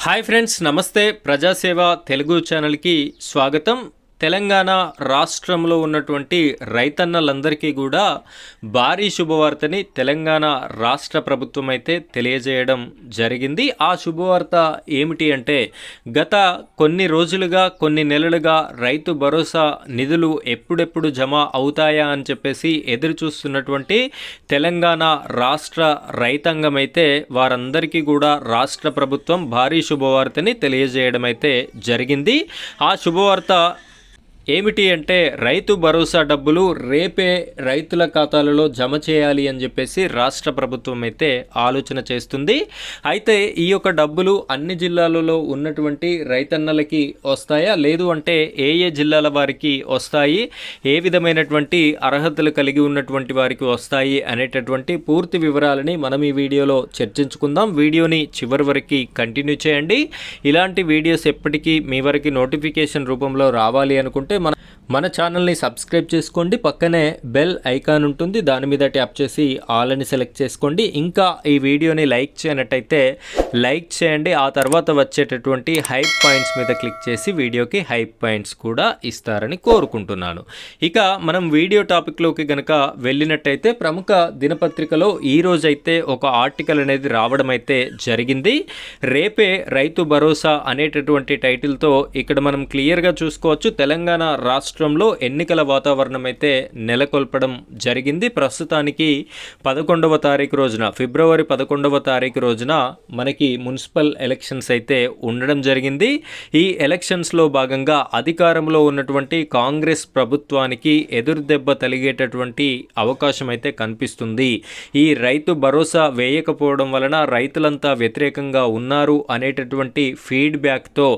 Hi friends నమస్తే. ప్రజాసేవ తెలుగు ఛానల్కి స్వాగతం. తెలంగాణ రాష్ట్రంలో ఉన్నటువంటి రైతన్నలందరికీ కూడా భారీ శుభవార్తని తెలంగాణ రాష్ట్ర ప్రభుత్వం అయితే తెలియజేయడం జరిగింది. ఆ శుభవార్త ఏమిటి అంటే గత కొన్ని రోజులుగా కొన్ని నెలలుగా రైతు భరోసా నిధులు ఎప్పుడెప్పుడు జమ అవుతాయా అని చెప్పేసి ఎదురు చూస్తున్నటువంటి తెలంగాణ రాష్ట్ర రైతాంగం అయితే వారందరికీ కూడా రాష్ట్ర ప్రభుత్వం భారీ శుభవార్తని తెలియజేయడం అయితే జరిగింది. ఆ శుభవార్త ఏమిటి అంటే రైతు భరోసా డబ్బులు రేపే రైతుల ఖాతాలలో జమ చేయాలి అని చెప్పేసి రాష్ట్ర ప్రభుత్వం అయితే ఆలోచన చేస్తుంది. అయితే ఈ యొక్క డబ్బులు అన్ని జిల్లాలలో ఉన్నటువంటి రైతన్నలకి వస్తాయా? లేదు అంటే ఏ ఏ జిల్లాల వారికి వస్తాయి? ఏ విధమైనటువంటి అర్హతలు కలిగి ఉన్నటువంటి వారికి వస్తాయి అనేటటువంటి పూర్తి వివరాలని మనం ఈ వీడియోలో చర్చించుకుందాం. వీడియోని చివరి వరకు కంటిన్యూ చేయండి. ఇలాంటి వీడియోస్ ఎప్పటికీ మీ వరకు నోటిఫికేషన్ రూపంలో రావాలి అనుకుంటే మన మన ఛానల్ని సబ్స్క్రైబ్ చేసుకోండి. పక్కనే బెల్ ఐకాన్ ఉంటుంది. దాని మీద ట్యాప్ చేసి ఆల్ అని సెలెక్ట్ చేసుకోండి. ఇంకా ఈ వీడియోని లైక్ చేయనట్టయితే లైక్ చేయండి. ఆ తర్వాత వచ్చేటటువంటి హైప్ పాయింట్స్ మీద క్లిక్ చేసి వీడియోకి హైప్ పాయింట్స్ కూడా ఇస్తారని కోరుకుంటున్నాను. ఇక మనం వీడియో టాపిక్లోకి గనక వెళ్ళినట్టయితే ప్రముఖ దినపత్రికలో ఈ రోజైతే ఒక ఆర్టికల్ అనేది రావడం అయితే జరిగింది. రేపే రైతు భరోసా అనేటటువంటి టైటిల్తో ఇక్కడ మనం క్లియర్గా చూసుకోవచ్చు. తెలంగాణ రాష్ట్ర రాష్ట్రంలో ఎన్నికల వాతావరణం అయితే నెలకొల్పడం జరిగింది. ప్రస్తుతానికి పదకొండవ తారీఖు రోజున ఫిబ్రవరి పదకొండవ తారీఖు రోజున మనకి మున్సిపల్ ఎలక్షన్స్ అయితే ఉండడం జరిగింది. ఈ ఎలక్షన్స్లో భాగంగా అధికారంలో ఉన్నటువంటి కాంగ్రెస్ ప్రభుత్వానికి ఎదురు దెబ్బ తలిగేటటువంటి అవకాశం అయితే కనిపిస్తుంది. ఈ రైతు భరోసా వేయకపోవడం వలన రైతులంతా వ్యతిరేకంగా ఉన్నారు అనేటటువంటి ఫీడ్బ్యాక్తో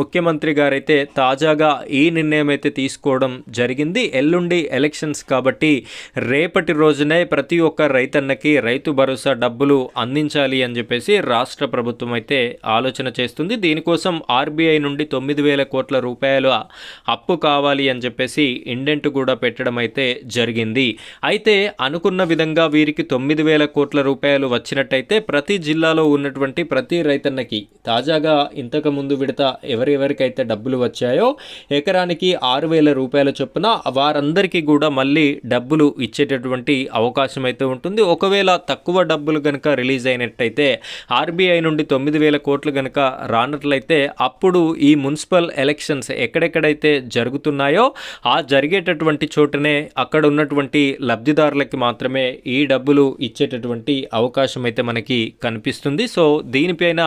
ముఖ్యమంత్రి గారైతే తాజాగా ఈ నిర్ణయం అయితే చేసుకోవడం జరిగింది. ఎల్లుండి ఎలక్షన్స్ కాబట్టి రేపటి రోజునే ప్రతి ఒక్క రైతన్నకి రైతు భరోసా డబ్బులు అందించాలి అని చెప్పేసి రాష్ట్ర ప్రభుత్వం అయితే ఆలోచన చేస్తుంది. దీనికోసం ఆర్బీఐ నుండి తొమ్మిది వేల కోట్ల రూపాయల అప్పు కావాలి అని చెప్పేసి ఇండెంట్ కూడా పెట్టడం అయితే జరిగింది. అయితే అనుకున్న విధంగా వీరికి తొమ్మిది వేల కోట్ల రూపాయలు వచ్చినట్టయితే ప్రతి జిల్లాలో ఉన్నటువంటి ప్రతి రైతన్నకి తాజాగా ఇంతకు ముందు విడత ఎవరెవరికైతే డబ్బులు వచ్చాయో ఎకరానికి ఆరు వేల రూపాయల చొప్పున వారందరికీ కూడా మళ్ళీ డబ్బులు ఇచ్చేటటువంటి అవకాశం అయితే ఉంటుంది. ఒకవేళ తక్కువ డబ్బులు కనుక రిలీజ్ అయినట్టయితే ఆర్బీఐ నుండి తొమ్మిది వేల కోట్లు కనుక రానట్లయితే అప్పుడు ఈ మున్సిపల్ ఎలక్షన్స్ ఎక్కడెక్కడైతే జరుగుతున్నాయో ఆ జరిగేటటువంటి చోటనే అక్కడ ఉన్నటువంటి లబ్ధిదారులకి మాత్రమే ఈ డబ్బులు ఇచ్చేటటువంటి అవకాశం అయితే మనకి కనిపిస్తుంది. సో దీనిపైన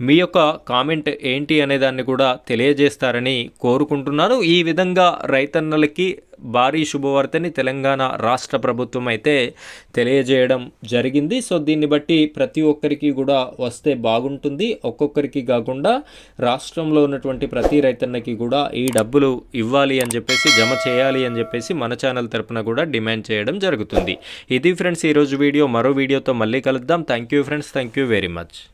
మీ యొక్క కామెంట్ ఏంటి అనే దాన్ని కూడా తెలియజేస్తారని కోరుకుంటున్నాను. ఈ విధంగా రైతన్నలకి భారీ శుభవార్తని తెలంగాణ రాష్ట్ర ప్రభుత్వం అయితే తెలియజేయడం జరిగింది. సో దీన్ని బట్టి ప్రతి ఒక్కరికి కూడా వస్తే బాగుంటుంది. ఒక్కొక్కరికి కాకుండా రాష్ట్రంలో ఉన్నటువంటి ప్రతి రైతన్నకి కూడా ఈ డబ్బులు ఇవ్వాలి అని చెప్పేసి జమ చేయాలి అని చెప్పేసి మన ఛానల్ తరపున కూడా డిమాండ్ చేయడం జరుగుతుంది. ఇది ఫ్రెండ్స్ ఈరోజు వీడియో. మరో వీడియోతో మళ్ళీ కలుద్దాం. Thank you friends. Thank you very much.